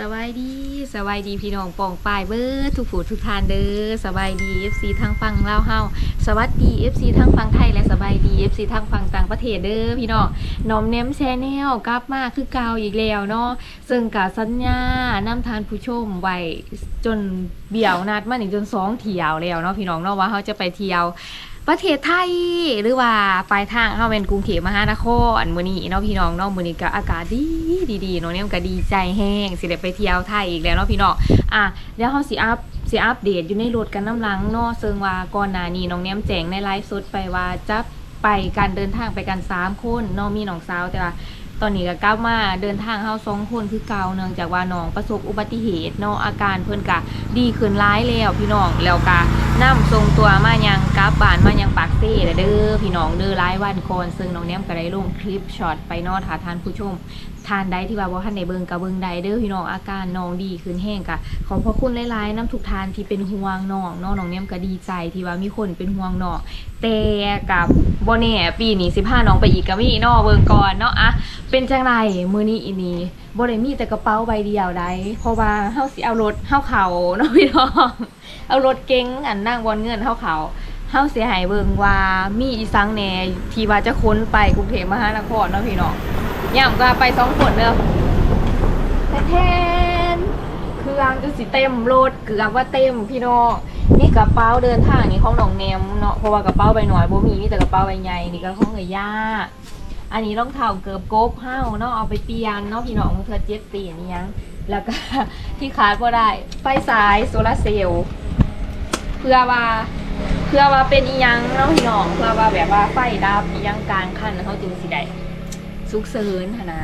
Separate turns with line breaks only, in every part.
สบายดีสบายดีพี่น้องปองปายเบิร์ทุกผู้ทุกทานเด้อสบายดี FC ทางฝั่งลาวเฮาสวัสดี FC ทางฝั่งไทยและสบายดี FC ทางฝั่งต่างประเทศเด้อพี่น้องน้อมเน้มแชแนลกลับมาคือเก่าอีกแล้วเนาะซึ่งกาสัญญานำทานผู้ชมไว้จนเบี่ยวนัดมาอีกจนสองเที่ยวแล้วเนาะพี่น้องเนาะว่าเขาจะไปเที่ยว ประเทศไทยหรือว่าปลายทางเขาเป็นกรุงเทพมหานครมื้อนี้เนาะพี่น้องเนาะมื้อนี้ก็อากาศดีดีๆเนาะเนี่ยก็ดีใจแห้งสิได้ไปเที่ยวไทยอีกแล้วเนาะพี่น้องอะเดี๋ยวเฮาสิอัพสิอัปเดตอยู่ในรถกันน้ำหลังเนาะซึ่งว่าก่อนหน้านี้น้องเนียมแจ้งในไลฟ์สดไปว่าจะไปการเดินทางไปกันสามคนเนาะมีน้องสาวแต่ว่าตอนนี้ก็กลับมาเดินทางเฮาสองคนคือเก่าเนื่องจากว่าน้องประสบอุบัติเหตุเนาะอาการเพิ่นก็ดีขึ้นร้ายแล้วพี่น้องแล้วก็ นํส่งตัวมายังกลับบานมายังปากเซ่เด้อพี่น้องเด้อหลายวันก่อนซึ่งน้องแนมก็ได้ลงคลิปช็อตไปนาะถ้าทานผู้ชมทานได้ที่ว่าบ่ทันได้เบิงก็เบิงได้เด้อพี่น้องอาการน้องดีขึ้นแห้งก็ขอพระคุณหลายๆน้ำทุกทานที่เป็นห่วงน้องเนาะน้องแนมก็ดีใจที่ว่ามีคนเป็นห่วงน้องแต่กับบ่แน่ปีนี้สิพาน้องไปอีกก็มีเนาะเบิงก่อนเนาะอะเป็นจังไรมื้อนี้อีนี้บ่ได้มีแต่กระเป๋าใบเดียวได้เพราะว่าเฮาสิเอารถเฮาเขาเนาะพี่น้องเอารถเก๋งอันนั่งบนเงินเฮาเขาเฮาเสิให้เบิงว่ามีอีสังแหน่ที่ว่าจะค้นไปกรุงเทพมหานครเนาะพี่น้องย่ำก็ไปสองคนเด้อแทนเครื่องจะสิเต็มรถเกือบว่าเต็มพี่น้องนี่กระเป๋าเดินทางนี่ของหนองแนมเนาะเพราะว่ากระเป๋าใบหน่อยบ่มีมีแต่กระเป๋าใบใหญ่นี่ก็ของเอ้ยย่า อันนี้รองเท้าเกือบโกบเฮ้าเนาะเอาไปเปลี่ยนเนาะพี่น้องเธอเจ็ดปีนี่ยังแล้วก็ที่ขาดก็ได้ไฟสายโซลาเซลล์เพื่อว่าเพื่อว่าเป็นอียังเนาะพี่น้องเพื่อว่าแบบว่าไฟดับอียังกลางคันเขาจึงสิได้สุกเสริญหั้นนะ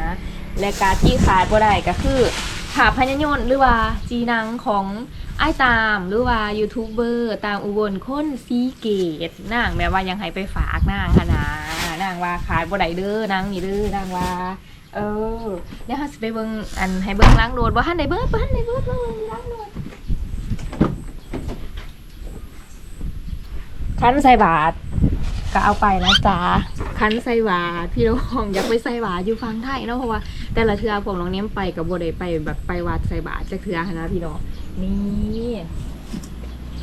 และการที่ขาดก็ได้ก็คือภาพยนต์หรือว่าจีนังของ ไอ้ตามหรือว่ายูทูบเบอร์ตามอุบลคนซีเกตนางแบบว่ายังให้ไปฝากนางหั้นนะนางว่าขายบ่ได้เด้อนางนี่เด้อนางว่า เออเดี๋ยวเฮาสิไปเบิ่งอันให้เบิ่งล้างโดดบ่ทันได้เบิ่งบ่ทันได้เบิ่งเบิ่งล้างโดดคันใส่บาทก็เอาไปนะจ๊ะคันใส่บาพี่น้องอยากไปใส่บาอยู่ฟังไทยเนาะเพราะว่า แต่ละเทือพวกน้องเนี้ยไปกับบ่ได้ไปแบบไปวัดใส่บาทจักเทือหั้นนะพี่น้อง นี่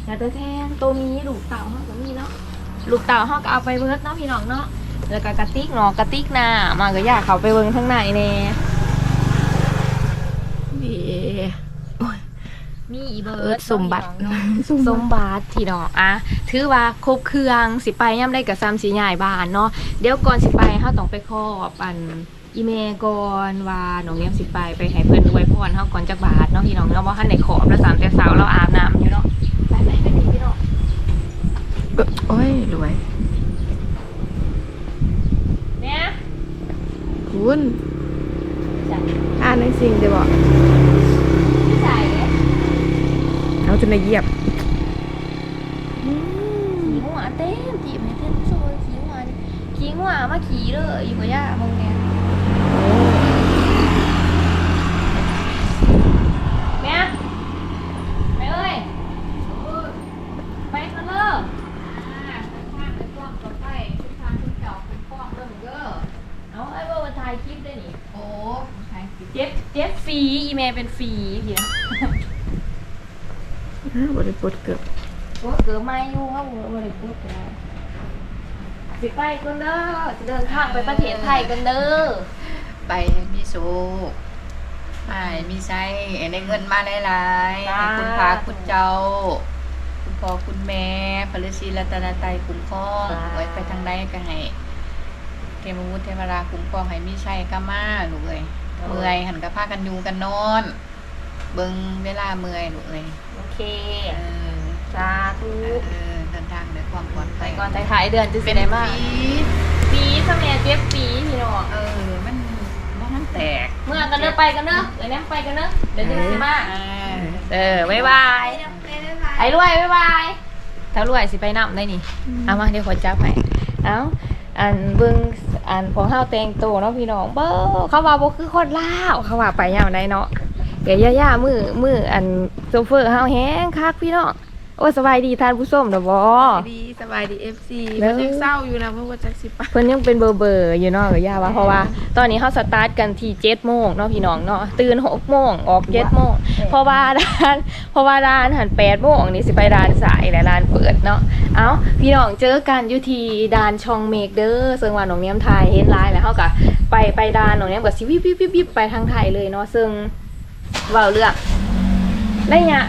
ยาตัวแทนตัวมีลูกเต่าเฮาก็มีเนาะลูกเต่าเฮาก็เอาไปเบิดเนาะพี่น้องเนาะแล้วก็กระติกเนาะกระติกหน้ามาก็อยากเขาไปเบิ่งข้างในแน่นี่โอ้ยมีอีเบิร์ด
สมบัติ
เนาะสมบัติที่ดอกอะถือว่าครบเครื่องสิไปย่ำได้กับซ้ำสีใหญ่บ้านเนาะเดี๋ยวก่อนสิไปเฮาต้องไปขอบอัน อีเมลก่อนว่าน้องเลี้ยงสิไปไปให้เพิ่นอวยพรเฮาก่อนจักบาทเนาะพี่น้องเนาะบ่ทันได้ขอบแล้วสามแต่สาวเราอาบน้ำอยู่เนาะไปไปไปดีพี่น้อง
โอ้ยรวย
เนี่ย
คุณ
จ้ะ
อ่านหนังสิ่งเดี๋ยวบอก
พี่ใส่เนี่ย
เอาจนละเยียบ
ขี่หัวเต็มจีบให้เต็มโซนขี่หัวดิขี่หัวมาขี่เลยอยู่กับย่ามงเนี่ยแม่ไปเอ้ยไปกันเลยเอาไอ้ว่าวันถ่ายคลิปได้นี่โอ้ถ่ายคลิปเจ็ดเจ็ดฟรีอีเมลเป็นฟรีเดียว
บริปดเกือบ
โอ้เกิดไม่อยู่ครับผมบริพูดแล้วสิไปกันเด้อจะเดินทางไปประเทศไทยกันเด้อ
ไปให้มีสุขไปมีใช้ได้เงินมาหลายๆให้คุณพาคุณเจ้า คุณพ่อคุณแม่พระฤาษีรัตนตรัยคุ้มครองไว้ไปทางใดก็ให้เทพบุตรเทวราคุ้มครองให้มีชัยก็มาลูกเอ้ย เมื่อยหันกับพากันอยู่กันนอน เบิ่งเวลาเมื่อยลูกเอ้ย
โอเค
เออ
สาธุ
เออเดินทางด้วยความปลอด
ไป
ภัย
ก่อนท้ายๆเดือนจะสิ
เป็น
ได้มาก
ปี
ปีสมัยเจ็บปีพี่น้อง
เออมันบ่ทันแตก
เมื่อกันเด้อไปกันเด้อเดี๋ยวนี้ไปกันเด้อเดี๋ยวจะสิมา
อ่า
เออบ๊ายบายไอ้รวยบ๊ายบายถ้ารวยสิไปนํได้นี่เอามาเดี๋ยวขอจับให้เอาอันเบิ่ง อันของเฮาแต่งตัวเนาะพี่น้องเบ้อเขาว่าบ่คือคนลาวเขาว่าไปยามใดเนาะเดี๋ยวย่าๆมือมืออันโซเฟอร์เฮาแห้งคักพี่น้อง โอ้สบายดีท่านผู้ชมเด้อบ่
ดีสบายดี FC
แล้
มั
ว
นยังเศร้าอยู่นะเพราะว่าจักสิปะ
เพิ่นยังเป็นเบอร์เบอร์อยู่เนาะก็ย่าว่าเพราะว่า ตอนนี้เฮาสตาร์ทกันที่7โมงเนาะพี่น้องเนาะตื่น6โมงออก7โมงเพราะว่าร้านเพราะว่าร้านหัน8โมงนี่สิไปร้านสายและร้านเปิดเนาะเอ้าพี่น้องเจอกันอยู่ที่ด่านช่องเมกเด้อซึ่งว่าน้องเนียมไทยเห็นไลน์แล้วเฮาก็ไปไปด่านน้องเนียมก็สิวิบวิบวิบวิบไปทางไทยเลยเนาะซึ่งเว้าเรื่องระยะ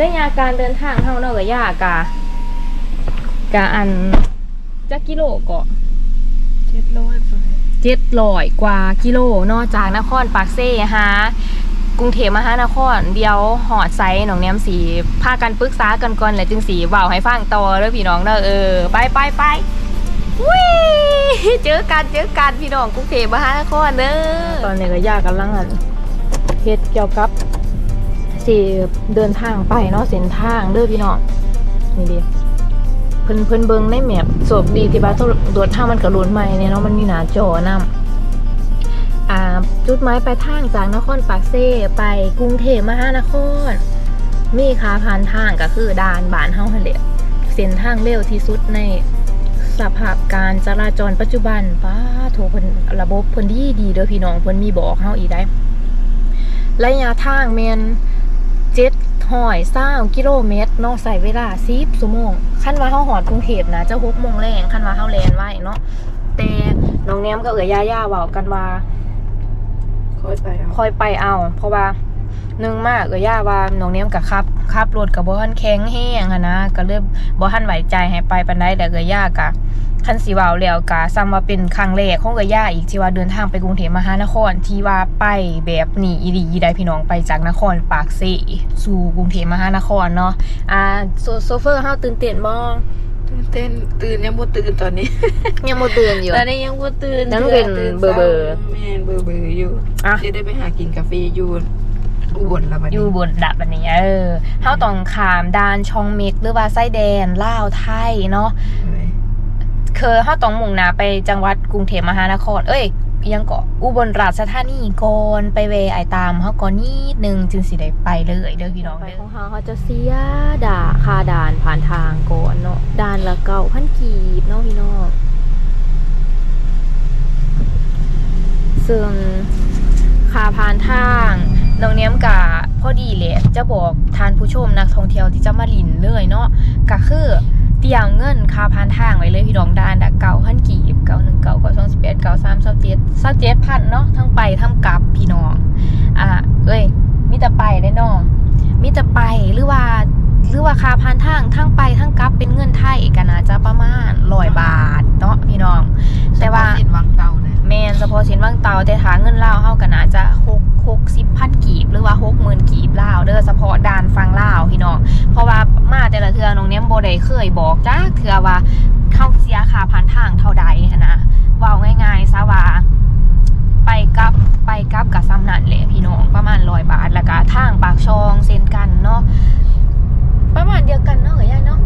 ระยะการเดินทางเฮาเนาะก็ยากกะกะอันจักกิโลก็
เจ็ดร้อยไป
เจ็ดร้อยกว่ากิโลเนอกจากนครปากเซ่ฮะกรุงเทพมหานครเดียวหอดไซหนองแนมสีพากันปรึกษากันก่อนแล้วจึงสีเบาให้ฟังต่อเด้อพี่น้องเด้อเออไปไปไปวิเจอกันเจอกันพี่น้องกรุงเทพมหานครเด้อตอนนี้ก็ยากกำลังอันเฮ็ดเกี่ยวกับ สิเดินทางไปเนาะเส้นทางเด้อพี่น้องนี่ดิเพิ่นเพิ่นเบิ่งในแมพสบดีที่บ้านตรวจทางมันกระโดนใหม่เนี่ยเนาะมันมีหน้าจอนำอ่าจุดหมายปลายทางจากนครปากเซ่ไปกรุงเทพมหานคร มีค่าผ่านทางก็คือด่านบานเฮาหั่นแหละเส้นทางเร็วที่สุดในสภาพการจราจรปัจจุบันป้าโถเพิ่นระบบเพิ่นดีดีเด้อพี่น้องเพิ่นมีบอกเฮาอีกได้ระยะทางแม่น 7ห้อย20กิโลเมตรเนาะใส่เวลา10ชั่วโมงคันว่าเฮาฮอดกรุงเทพนะจะ6โมงแรงคันว่าเฮาแล่นไว้เนาะแต่น้องแนมก็เอ๋ยย่าๆเว้ากันว่า
ค่อยไปเอา
ค่อยไปเอา เพราะว่าหนึ่งมากเอย่าว่าน้องเนี้ยมกับขับขับรถกับบ่ทันแข็งแห้งอะนะก็เลยบ่ทันไหวใจให้ไปปานใดแต่เอย่ากะ คันสิเว้าแล้วกะซ้ำว่าเป็นครั้งแรกของเอย่าอีกที่ว่าเดินทางไปกรุงเทพมหานคร ที่ว่าไปแบบนี้อีหลีได้พี่น้องไปจากนครปากเสสู่กรุงเทพมหานครเนาะอ่าโซโซเฟอร์เฮาตื่นเต้นบ่
ตื่นเต้นตื่นยังบ่ตื่นตอนนี้
ยังบ่ตื่นอยู่
ตอนนี้ยังบ่ตื่น
ยังเป็น
ตื่
เบอร์เบอร์
แม่นเบอร์เบอร์อยู่
อะ
จะได้ไปหากินกาแฟอยู่อุบลละบัด
อ
นี้
ยู่บนดับอันนี้เออเฮาต้องขามด่านช่องเมกหรือว่าไส้แดนลาวไทยเนาะ คือเฮาตองมุ่งหนาไปจังหวัดกรุงเทพมหานคร เอ้ยยังเกาะอุบลราชธานีก่อนไปเวไอตามเฮาก่อนนิดนึงจึงสิได้ไปเลยเด้อพี่น้องเด้อของเฮาเขาจะเสียด่าคาด่านผ่านทางก่อนเนาะด่านละเก้าพันกีบเนาะพี่น้องซึ่งคาผ่านทางน้องเนี้ยมกะพอดีแหละจะบอกทานผู้ชมนักท่องเที่ยวที่จะมาลินเลยเนาะก็คือ เตียงเงินค่าผ่านทางไว้เลยพี่น้องด้านดะเก่าพันกีบเก่าหนึ่งเก่าเก่าสองสิบเอ็ดเก่าสามสิบเจ็ดสิบเจ็ดพันเนาะทั้งไปทั้งกลับพี่น้อง อ่าเอ้ยมิจะไปได้เนาะมิจะไปหรือว่าหรือว่าค่าผ่านทางทั้งไปทั้งกลับเป็นเงินไทยกันนะจะประมาณร้อยบาทเนาะพี่น้อง แต่ว่า
เส้นวังเตา
ฉพาะสินบางเตาแต่ถาเงินลาวเฮากันอาจจะหกหกสิบพันกีบหรือว่าหกหมื่นกีบลาวเด้อเฉพาะด่านฟังลาวพี่น้องเพราะว่ามาแต่ละเทือน้องเนี้ยโบได้เคยบอกจ้าเทือว่าเข้าเสียค่าผ่านทางเท่าใดหั้นนะเว่าง่ายๆซะว่าไปกลับไปกลับกับซ้ำนั่นแหละพี่น้องประมาณร้อยบาทแล้วก็ทางปากช่องเซ็นกันเนาะประมาณเดียวกันเนาะเอ๋ยเนาะ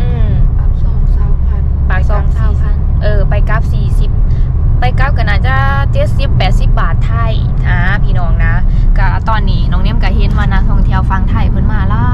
อืม
ปากช่องสาวพัน
ปากซองเท่าพันเออไปกราฟสี่สิบ ไปก้าฟกันอาจจะเจ็ดสิบแปดสิบบาทไทยอ่าพี่น้องนะก็ตอนนี้น้องเนี่ยมก็เห็นว่านักท่องเที่ยวฟังไทยเพิ่นมาหลา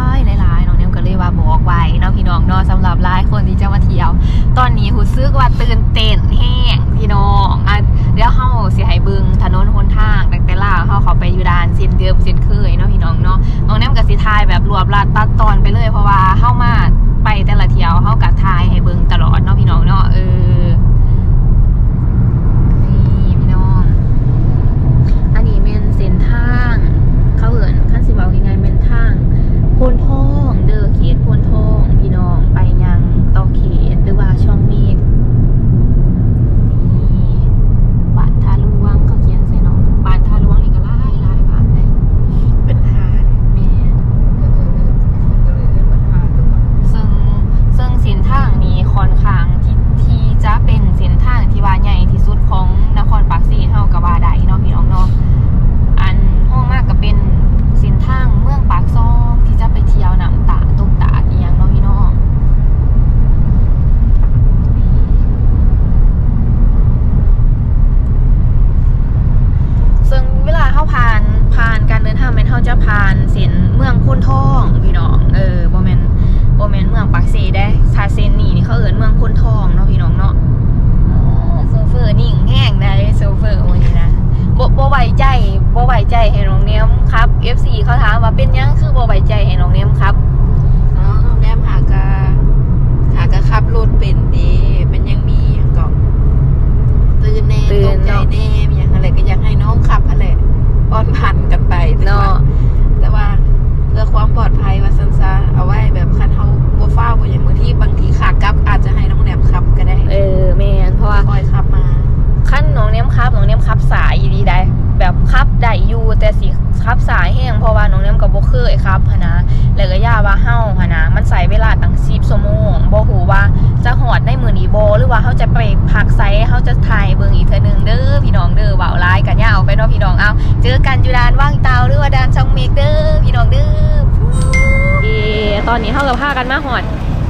ากับพากันมาหอด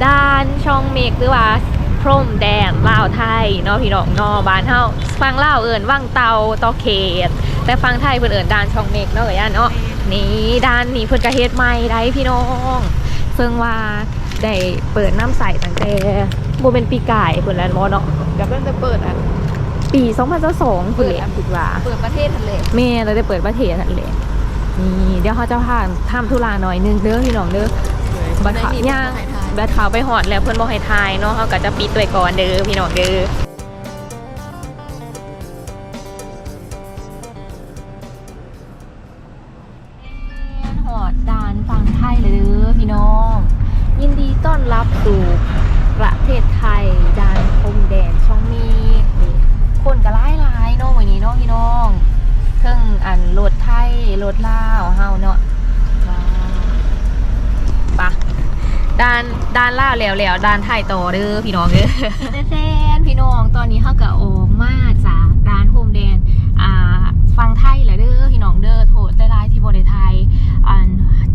ด้านช่องเมกหรือว่าพรมแดนลาวไทยเนาะพี่น้องเนอบ้านเฮาฟังลาวเอิญว่างเตาตอเขต แต่ฟังไทยเพิ่นเอิญด่านช่องเมกเนาะกับย่าเนาะนี่ด้านนี้เพิ่นก็เฮ็ดใหม่ได้พี่น้องซึ่งว่าได้เปิดน้ำใสตั้งแต่บ่เป็นปีกายเพิ่นแล้วเนาะ
กับเริ่มจะเปิดอัน
ปี2022เพิ่นเลยคิดว่า
เปิดประเทศทะเล
แม่เราได้เปิดประเทศนั่นแหลนี่เดี๋ยวเขาจะพาทำธุระหน่อยนึงเด้อพี่น้องเด้อ บัตรขาวย่างบัตรขาวไปหอดแล้วเพื่อนบอกให้ทายเนาะเขาก็จะปิดตัวก่อนเด้อพี่น้องเด้อ ด้านด้านล่าวแล้วแล้วด้านไทยต่อเด้อพี่น้องเด้อแฟนพี่น้องตอนนี้เขาก็ออกมาจากด้านโฮมแดนอ่าฟังไทยแล้วเด้อพี่น้องเด้อโทษได้ไลน์ที่บริไทยอัน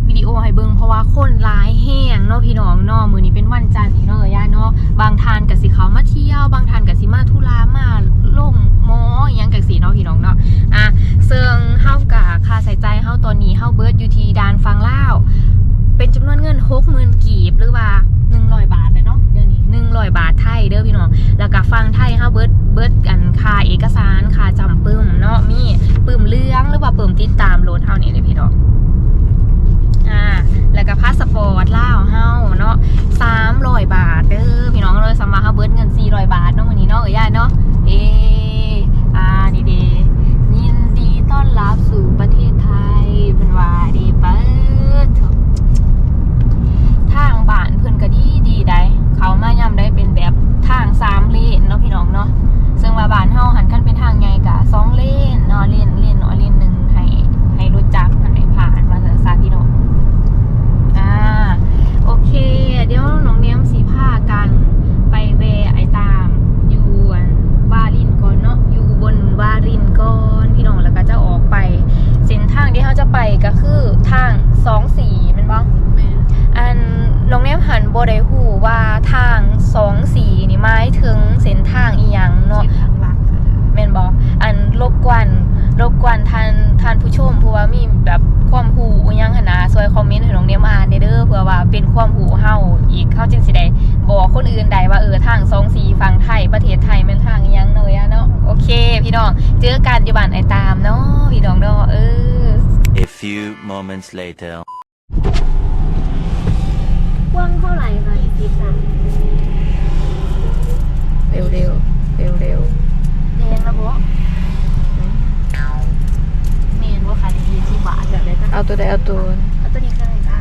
วิดีโอให้เบิ่งเพราะว่าคนร้ายแห้งเนาะพี่น้องเนาะมื้อนี้เป็นวันจันทร์อีกเนาะเอ้ยย่าเนาะบางทานก็สิเขามาเที่ยวบางทานก็สิมาธุระมาลงหมออหยังก็สิเนาะพี่น้องเนาะอะซึ่งเฮากะค่าใส่ใจเฮาตอนนี้เฮาเบิดอยู่ที่ อยบาทไทยเด้อพี่น้อง แล้วก็ฟังไทยเฮาเบิดเบิดกันค่าเอกสารค่าจำปึ้มเนาะมีปึ้มเรื่องหรือว่าปึ้มติดตามรถเฮานี่เลยพี่น้องอ่าแล้วก็พาสปอร์ตลาวเฮาเนาะสามร้อยบาทเด้อพี่น้องเลยสมมาเฮาเบิดเงินสี่ร้อยบาทเนาะวันนี้เนาะเอ้ยย่าเนาะเออ่าดีเดยินดีต้อนรับสู่ประเทศไทยเป็นว่าดีเปิดเถอะ ทางบ้านเพื่อนก็ดีดีได้ เขามาย่ำได้เป็นแบบทางสามเลนเนาะพี่น้องเนาะ ซึ่งว่าบ้านเฮาหันกันเป็นทางใหญ่กะสองเลนเนาะเลนเลนเนาะเลนหนึ่งให้ให้รถจักรมันได้ผ่านมาจากซาพี่น้องอ่าโอเค เดี๋ยวน้องเนี้ยมสีผ้ากันไปเวไอตามอยู่อันวารินก่อนเนาะอยู่บนวารินก่อนพี่น้องแล้วก็จะออกไป เส้นทางที่เขาจะไปก็คือทางสองสีแมันบ้าง
แม่
อันลงแนมหันโบได้หูว่าทางสองสีนี่หมายถึงเส้นทางอีหยังเนาะ
ทางหลัก
แม่นบออันรบกวนรบกวนท่านท่านผู้ชมเพราะว่ามีแบบความหูอีหยังหนนะซอยคอมเมนต์ให้น้องเนียมอ่านเด้อเพื่อว่าเป็นความหูเฮาอีกเฮาจึงสิได้บอกคนอื่นได้ว่าเออ ทางสองสีฝั่งไทยประเทศไทยแม่นทางอีหยังเนยอะเนาะโอเค พี่น้องเจอกันอยู่บ้านไอตามเนาะพี่น้องเนาะเออ
A few moments later.
กว้างเท่าไหร่คะสิบสาม
เร็วเร็วเร็วเร็ว
แดงนะบ่เมนว่าขายดีที่บาทแบบได้จ้ะ
เอาตัวใดเอาตัว
เอาตัวนี้ก็ได้จ้า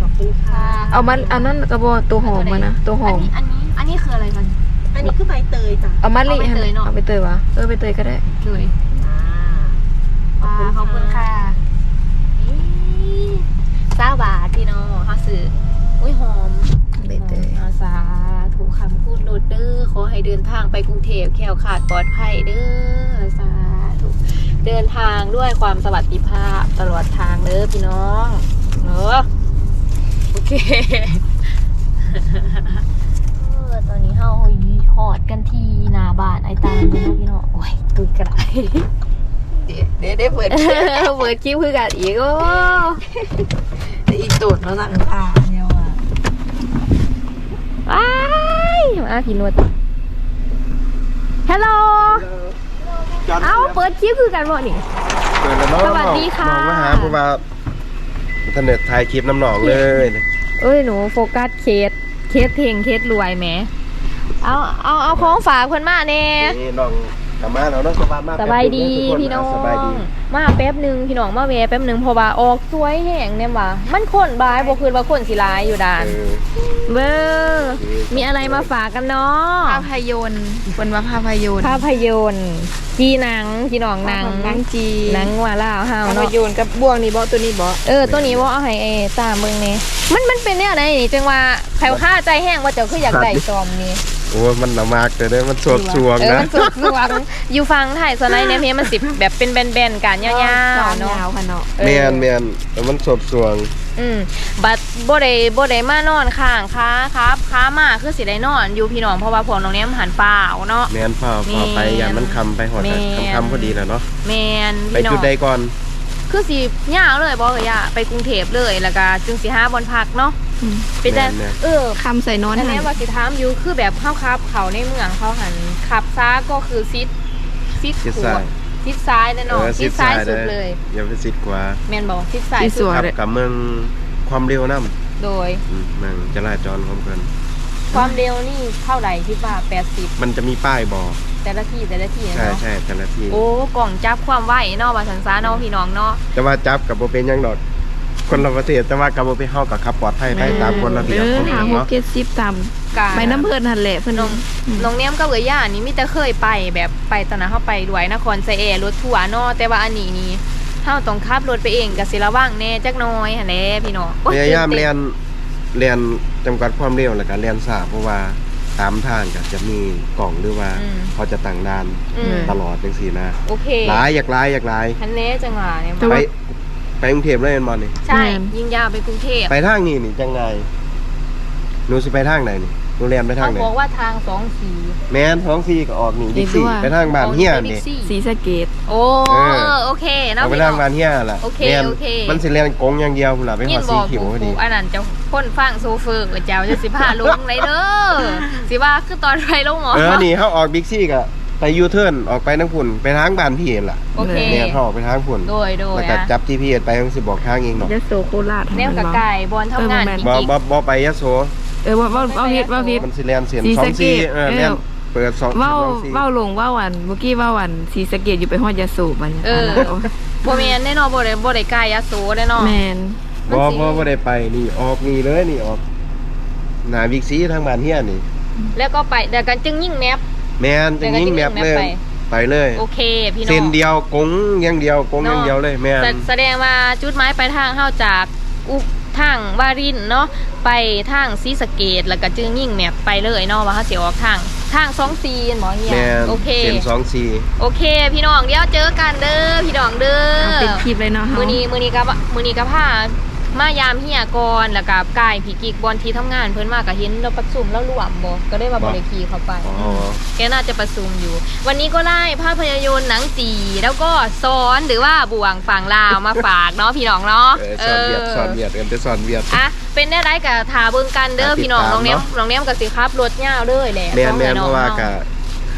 ขอบคุณค่ะ
เอามันอันนั้นกระบอกตัวหอมมานะตัวหอ
อัน
ม
นี้อันนี้ อันนี้คืออะไรกัน
อันนี้คือใบเตยจ้ะ
เอามาลิ
เอาใบเตยเนอะ
เอาไปเตยวะเออไปเตยก็ได้
เลย
อ่า
ว้าขอบคุณค่ะซาบาทพี่น้องเขาซื้ออุ้ยหอม
ใบเตย
อาสาถูกคำพูดโนดเด้อขอให้เดินทางไปกรุงเทพแคล้วขาดปลอดภัยเด้อสาธุเดินทางด้วยความสวัสดิภาพตลอดทางเด้อพี่น้องเนอะโอเคเออ ตอนนี้เฮาหอดกันที่หนาบ้านไอตามเลยเนาะพี่น้องโอ้ยตุยกระไร
เดี๋ยวเดี๋ยวได้เปิด
เปิดคลิปคือกันอีกโอ้
อีตูดแล้วสั่งตาเนี่ยว่ะ
ว้ายมาพี่นวดฮัลโหลเอ้าเปิดคลิปคือกันบ่นี่
เปิดแล้วเนาะ
สวัสดีค่ะ
น้องมาหาเพราะว่าอินเทอร์เน็ตถ่ายคลิปน้ำหนองเลย
เอ้ยหนูโฟกัสเคส เคสเพลงเคสรวยแหมเอาเอาเอาของฝากเพิ่นมาแน่
นี่น้อง กลับมาแล้วเนาะสบายมาก
สบายดี
ทุกค
พี่น้อง
สบายดี
มาแป๊บหนึงพี่น้องมาแวะแป๊บหนึงเพราะว่าออกสวยแห้งเนี่ยว่ามันคนบายบ่คืนว่าคนสิหลายอยู่ด่าน
เออ
เบอร์มีอะไรมาฝากกันเนาะ
ภาพยนตร์เป็นว่าภาพยนตร์
ภาพยนตร์จีหนังพี่น้องหนัง
หนังจี
หนังว่าลาวเฮา
ภาพ
เนาะ
ยนตร์กับบ่วงนี่บ่ตัวนี้บ่
เออตัวนี้ว่าเอาให้เอตามเมืองนี่มันมันเป็นแนวไหนนี่จังว่าใครค่าใจแห้งว่าเจ้าคืออยากได้ซอมนี่
โอ้ยมันหนามากแต่เด้อมันสวดสวง
เออ
นะ
มันสุดสวงอยู่ฟังไทยสไลด์เนี่ยเพียมันสิแบบเป็นแบนๆกันยาวๆเนาะ
ยาวค่ะเนาะ
เออ
แมนแมนแต่มันสวดสวง
อืมบัดบ่ได้บ่ได้มานอนข้างค้าครับค้ามาคือสิได้นอนอยู่พี่น้องเพราะว่าพวกน้องเนี้ยมันหันเปล่าเนาะ
แมนพาพาไป
แม่น
ยานมันคำไปหอด
แม่น
คำคำพอดีแล้วเนาะ
แมน
ไป
พี่น้อ
จุด
ง
ใดก่อน
คือสิยาวเลยบ่เอ่ยอะไปกรุงเทพเลยแล้วก็จึงสิหาบอนพักเนาะเป็นแต่
แม่น
เออ
คำใส่นอน
อัน
หั่
นี้
น
ว่าสิถามอยู่คือแบบเข้าครับ เขาในเมืองเขาหันขับซ้าก็คือซิดซิด
ชิด
ขว
ซ้าย
ซิดซ้ายแน่นอนซิดซ้ายสุดเลย
อย่าไปซิดกว่า
แมนบอกซิดซ้าย
ที่ส
สุด
วย
ขับกับเมืองความเร็วน้
โดยำ
อืมเมืองจราจรของเพิ่น
ความเร็วนี่เท่าไหร่คิดว่า80
มันจะมีป้ายบอก
แต่ละที่แต่ละที่
ใช่
เนาะ
ใช่แต่ละที่
โอ้กล่องจับความไหวเนาะว่าสันซาเนาะพี่น้องเนาะ
แต่ว่าจับกับโบเป็นหยังดอกคนละประเทศแต่ว่ากับโบเป็นเฮากับขับปลอดภัยไปตามกฎระเบียบ
เออ
ของ
หา
เพิ่น
หก
เนาะ
เจ็ดสิบตาม
กา
ไปน้ำเพิ่นหั่นแหละเพิ่น
น้องน้องเนียมกับเอ๋ยย่านี่มีแต่เคยไปแบบไปตอนนั้นเฮาไปด้วยนครไซแอร์รถทัวร์เนาะแต่ว่าอันนี้นี่เฮาต้องขับรถไปเองก็สิระวังแน่จักหน่อยหั่นแหละพี่น้องโอ้
พยายาม
ตื่
เรีย
ต้
น เรียนจำกัดความเร็วแล้วก็เรียนสาเพราะว่าตามทางก็จะมีกล่องหรือว่า
อืม
เขาจะตั้งด่าน
อืม
ตลอดจังซี่นะ
โอเค
หลายอยากหลายอยากหลาย
ฮันเน่จังหวะเนี่ย
ไปไปกรุงเทพเลยแม่นบ่นี่
ใช่ยิงยาวไปกรุงเทพ
ไปทางนี้นี่จังไงหนูสิไปทางไหนนี่ หนูเรียนไปทา
เขา
งไหน
บอกว่าทางสองสี
แม่นท้องซีก็ออกนี่บิ๊กซีไปทางบ้านเฮีย
ไปบิ๊
นี่
กซี่
สีสะเกต
โอ้
เออ
เออโอเคเนาะ
เอาไป
พี่
ทา
น้
ง
อง
บ้านเฮียล่ะ
โอเค
แม่น
โอเค
มันสิเรียนกงอย่างเดียวพุ่นล่ะไปห
ยิ
อนด
บ
สี
อก
ขิว
กู
พอดี
อันนั้นจะพ่นฟังโซเฟอร์กับเจ้าจะสิพาลงเลยเด้อสิว่าคือตอนไปลงหมอ
เออ นี่เขาออกบิ๊กซีก็ไปยูเทิร์นออกไปทางพุ่นไปทางบ้านพี่เองล่ะ
โอเค
เนี่ยเขาออกไปทางพุ่น
โดยโดย
แล้วก็
อะ
จับ GPS ไปมันสิบอกทางเองดอก
ยโสโคราช
แนวกับไก่บอลทำงาน
เออแม่น
จ
บ่
ริง
บ่บ่ไปยะโส
เออว่าว่าว่าวิทย์ว่าวิทย์
มันสิเรียนเสียน
ศรี
สอ
สะ
ง
เก
ซี
ษ
เออ
เออ
เรียนเปิดสอง
เว้า
สองซี
เว้าลงเว้าอันเมื่อกี้เว้าอันสีสะเกตอยู่ไปฮอดยาสูบอันเนี้ย
เออโบเมนแน่นอนโบได้โบได้ไก่ยาโซแน่นอน
แมน
บ่บ่บ่ได้ไปนี่ออกนี่เลยนี่ออกหน้าบิ๊กซีทางบ้านเฮียนี่
แล้วก็ไปเดี๋ยวกันจึงยิ่งแมป
แม่นจะยิงแมปเลย
ไป
ไปเลย
โอเค พี่น้อง
เส้นเดียวกงอย่างเดียวกงอย่างเดียวเลยแม่น
แสแสดงว่าจุดหมายปลายทางเข้าจากอุ ทางวารินเนาะไปทางซีสะเกตแล้วก็จึงยิ่งแมปไปเลยเนาะว่าเขาเสียออกทางทางสองซีนหมอเฮีย
แม่น
โอเค
เส้นสองซี
โอเค พี่น้องเดี๋ยวเจอกันเด้อพี่น้องเด้อ
เอาเป็นคลิปเลยเนาะเฮา
มือนี้มือนี้กับมือนี้กับผ้า มายามเฮียก่อนแล้วกับกายผีกิกบอลที่ทำงาน เพิ่นมาก็เห็นเราประชุมแล้วรวมบ่ก็ได้มาบริคีเข้าไป
อ๋อ
แกน่าจะประชุมอยู่ วันนี้ก็ไล่ภาพยนตร์หนังจีแล้วก็ซ้อนหรือว่าบ่วงฝั่งลาวมาฝากเนาะพี่น้องเนาะ
เออสอนเวียดสอนเวียดกันแต่สอนเวียด
อะเป็นได้ไรกับทาเบิ่งกันเด้อ
ติดตาม
พี่น้องน้องเนี้ย
เนาะ
น้องเนี้ยกับสิครับรถยาวเด้อแหละ
แม่น
ของ
แม่น
ไอ้
เพ
อง
ราะว่า
เนา
ก็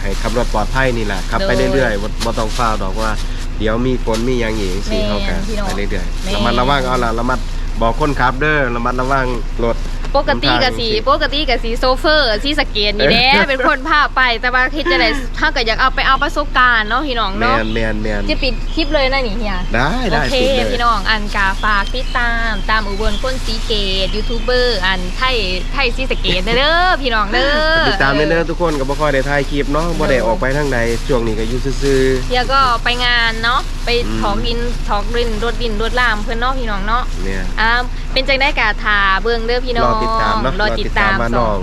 ให้ขับรถปลอดภัยนี่แหละขับไป
โดย
เรื่อยๆบ่บ่ต้องฟ้าวดอกว่า เดี๋ยวมีฝนมีหยังอีกสิ
แม่น
เข้ากัน
พี่น้อง
ไปเรื่อย
แม่น
ๆระมัดระวังเอาล่ะระมัด บอกคนขับเด้อระมัดระวังรถ
ปกติกับสีปกติกับสีโซเฟอร์สีสเกตนี่แหละ
เออ
เป็นคนพาไปแต่ว่าคิดจะได้ถ้าเกิดอยากเอาไปเอาประสบการณ์เนาะพี่น้อง
แม่
เนาะ
นแม่นแม่น
จะปิดคลิปเลยนะนี่เฮีย
ได้
โอ
ได้
เค
ปิดเลย
พี่น้องอันกาฝากติดตามตามอุบลคนสีเกตยูทูบเบอร์อันไทยไทยสีสเกตเด้อพี่น้องเด้อ
ติดตามเด้อทุกคนก็บ่ค่อยได้ถ่ายคลิปเนาะบ่ได้ออกไปทางใดช่วงนี้ก็อยู่ซื่อ
เฮียก็ไปงานเนาะไป
อืม
ถอกดินถอกดินรถดินรถลามเพื่อนเนาะพี่น้องเนาะ
ๆเนี่ย
อ่าเป็นจังได้กาทาเบิ่งเด้อพี่น้
ร
อ
องติดตามเนาะ
รอติดตาม
ว่า
ส
น้
อ
องง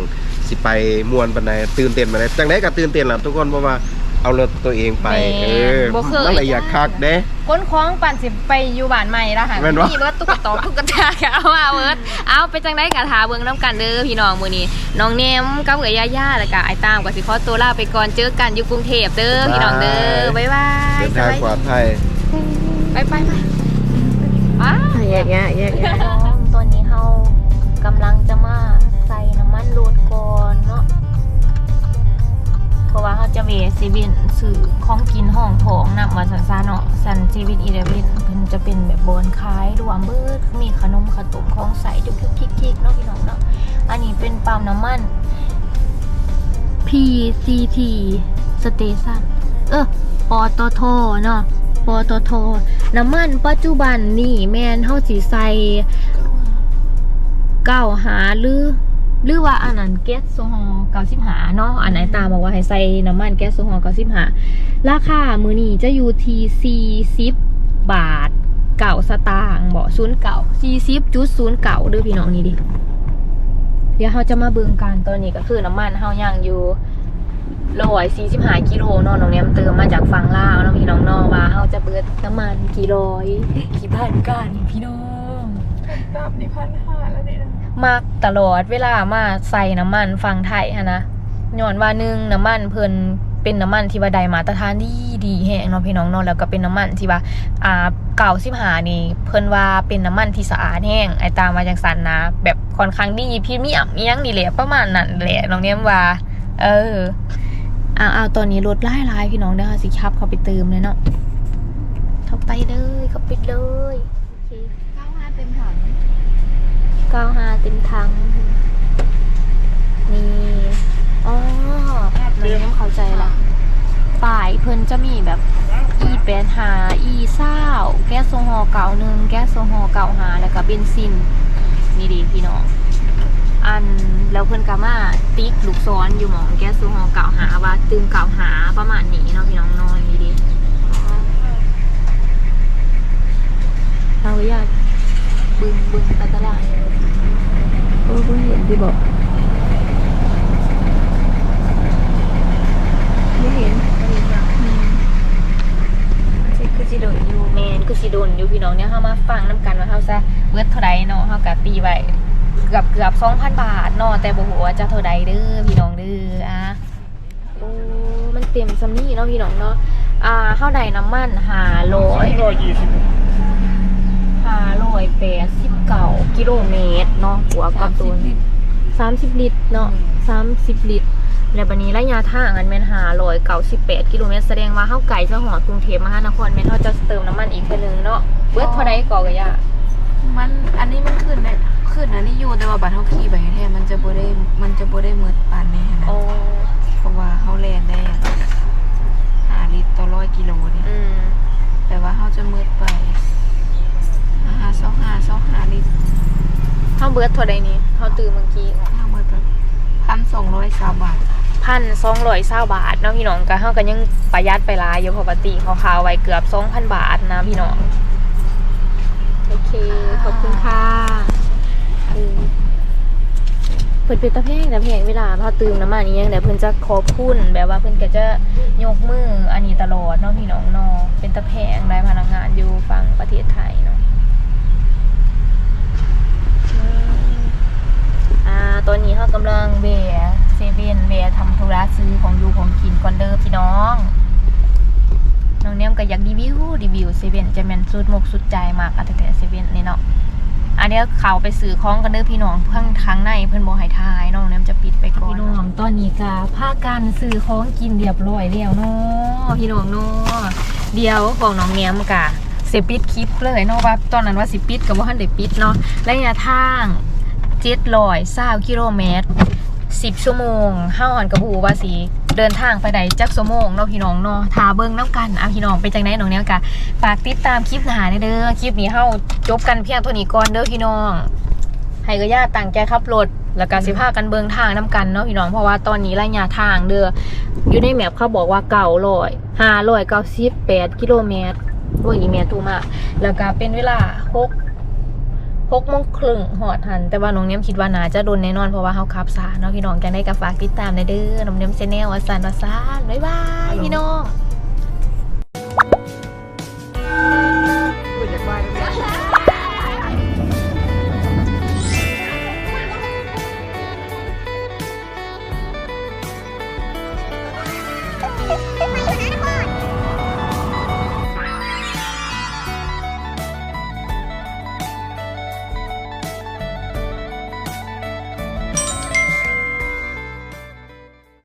สิไปม่วนปานใดตื่นเต้นปานใดจังได๋ก็ตื่นเต้นล่ะทุกคนเพราะว่าเอารถตัวเองไป
แม่
เออ
บ่เคย
มันละอยากคักเด้
ค้นคล้องปั่นสิไปอยู่บ้านใหม่ละค่ะ
แม่นวะ
มีเบิร์ดตุ๊กตาตุ๊กตาเอาว่าเบิร์ดเอาไปจังได้กะทาเบิ่งน้ำกันเด้อพี่น้องมื้อนี้น้องเนมกับเอ๋ยย่าย่าแล้วก็ไอ้ตามกับสิขอตัวลาไปก่อนเจอกันอยู่กรุงเทพเด้อพี่น้องเด้อบ๊ายบาย
เดินทางปลอดภัย
ไปไปไปว้า
แยกแยะแยกแยะ
ตอนนี้เฮา กำลังจะมาใส่น้ำมันรถก่อนเนาะเพราะว่าเขาจะเวซีวินซื้อของกินห้องโถงนำมาสันซาเนาะสันซีวินอีเดวินเพิ่นจะเป็นแบบโบนคล้ายรวมเบิดมีขนมขนมของใส่ทุกๆทิกๆเนาะพี่น้องเนาะอันนี้เป็นปั๊มน้ำมัน PCT Station เออปตทเนาะปตทน้ำมันปัจจุบันนี่แมนเฮาสิใส เก้าหาหรือหรือว่าอันนั้นแก๊สโซฮอล์95เนาะอันไหนตามบอกว่าให้ใส่น้ำมันแก๊สโซฮอล์95ราคามือนี้จะอยู่ที่40บบาทเก่าสตางค์บ่ศูนย์เก่า40จุดศูนย์เก่าด้อพี่น้องนี่ดิเดี๋ยวเราจะมาเบิ่งกันตอนนี้ก็คือน้ำมันเฮาย่างอยู่ร้อยสี่สิบห้ากิโลเนาะน้องเนี้ยมเติมมาจากฝั่งลาวเนาะพี่น้องนอว่าเฮาจะเบิดน้ำมันกี่ร้อยกี่พันกันพี่น้อง
แบบนี้พันห้าแล้วนี่นะ
มากตลอดเวลามาใส่น้ำมันฝั่งไทยฮะนะย้อนว่าหนึงน้ำมันเพิ่นเป็นน้ำมันที่ว่าได้มาตรฐานดีดีแฮงเนาะพี่น้องเนาะแล้วก็เป็นน้ำมันที่ว่าอ่าเก่าสิบหานี่ เพิ่นว่าเป็นน้ำมันที่สะอาดแห้งไอตามมาจากสันนะ แบบค่อนข้างดีพรีเมียมอียังนี่แหละประมาณนั้นแหละน้องเนี้ยว่า เออเอาเอาตอนนี้รถไล่ไล่พี่น้องเด้อสิขับเขาไปเติมเลยเนาะเข้าไปเลยเข้าไปเลยโอเค
เก้าห้าเต็มถัง
เก้าห้าเต็มถังนี่อ๋อน้องเนี้ยเข้าใจละฝ่ายเพิ่นจะมีแบบอีแปดหาอีเศร้าแก๊สโซฮอล์เก่าหนึ่งแก๊สโซฮอล์เก่าหาแล้วก็เบนซินนี่ดีพี่น้องอันแล้วเพิ่นก็มาติ๊กลูกซ้อนอยู่หมองแก๊สโซฮอล์เก่าหาว่าตึงเก่าหาประมาณนี้เนาะพี่น้องนอนนี่ดีเราอยากบึงบึงไปตลาดโอ้ก็เห็น ที่บอกไม่เห็น
คือสิโดดอยู่
แมนคือสิโดนอยู่พี่น้องเนี่ยเฮามาฟังน้ำกันว่าเฮาซะเบิดเท่าใดเนาะเฮากะตีไว้เกือบเกือบ2,000บาทเนาะแต่บ่ฮู้ว่าจะเท่าใดเด้อพี่น้องเด้ออะโอ้มันเต็มซำนี้เนาะพี่น้องเนาะอ่าเฮาได้น้ำมัน500 589กิโลเมตรเนาะหัวกับตัว 30ลิตรเนาะ30ลิตรแล้วบัดนี้ระยะทางอันแม่น598กิโลเมตรแสดงว่าเฮาไกลจะหอดกรุงเทพมหานครแม่นเฮาจะเติมน้ำมันอีกเทื่อนึงเนาะเบิดเท่าใดก่อกะยะ
มันอันนี้มันขึ้นได้ขึ้นอันนี้อยู่แต่ว่าบัตรเฮาขี่ไปแท้ๆมันจะบ่ได้มันจะบ่ได้มืดปานนี้นะ
อ๋อ
เพราะว่าเฮาแล่นได้ห้าลิตรต่อร้อยกิโลนี่
อืม
แต่ว่าเฮาจะมืดไปห้าสองห้าสองห้าลิตร
เฮาเบิดเท่าใดนี่เฮาตื่นเมื่อกี้
เฮามืดไปพันสองร้อยสามบาท
พันสองร้อยเศร้าบาทเนาะพี่น้องก็เฮาก็ยังประหยัดไปหลายอยู่ปกติเขาคาวไว้เกือบ2,000บาทนะพี่น้องโอเคขอบคุณค่ะเออเพิ่นเป็นตะแพงตะแพงเวลาพอตื่มน้ำมันนี้ยังแต่เพิ่นจะขอบคุณแบบว่าเพิ่นก็จะยกมืออันนี้ตลอดเนาะพี่น้องเนาะเป็นตะแพงได้พนักงานอยู่ฝั่งประเทศไทยเนาะอืม อ่าตอนนี้เขากำลังเบะเซเว่นเบะทำธุระซื้อของอยู่ของกินก่อนเด้อพี่น้องน้องเนียมก็อยากรีวิวรีวิวเซเว่นจะแม่นสุดมกสุดใจมากอะแต่เซเว่นนี่เนาะอันนี้เขาไปซื้อของกันเด้อพี่น้องเพิ่งทางในเพิ่นบ่ให้ทายน้องเนียมจะปิดไปก่อนพี่น้องตอนนี้ก็พากันซื้อของกินเรียบร้อยแล้วเนาะพี่น้องเนาะเดี๋ยวของน้องเนียมกะสิปิดคลิปเลยเนาะว่าตอนนั้นว่าสิปิดก็บ่ทันได้ปิดเนาะระยะทาง 720กิโลเมตร10ชั่วโมงเฮาหันกระบูว่าสิเดินทางไปได้จักชั่วโมงเนาะพี่น้องเนาะทาเบิ่งน้ำกันอะพี่น้องเป็นจังได๋น้องเนี้ยกะฝากติดตามคลิปหนาเด้อคลิปนี้เฮาจบกันเพียงเท่านี้ก่อนเด้อพี่น้องให้ก็ย่าตั้งใจขับรถแล้วก็สิพากันเบิ่งทางน้ำกันเนาะพี่น้องเพราะว่าตอนนี้ระยะทางเด้ออยู่ในแมพเขาบอกว่าเก่าร้อยห้าร้อยเก้าสิบแปดกิโลเมตรโอ้ยอีเมตูมากแล้วก็เป็นเวลาหก หกโมงครึ่งหอดทัน แต่ว่าน้องเนี้ยมคิดว่าน่าจะโดนแน่นอนเพราะว่าเขาขับสาเนาะพี่น้องจังได้กับฝากติดตามในเด้อน้องเนี้ยมเซนแนลวาซานวาซานบ๊ายบายพี่น้อง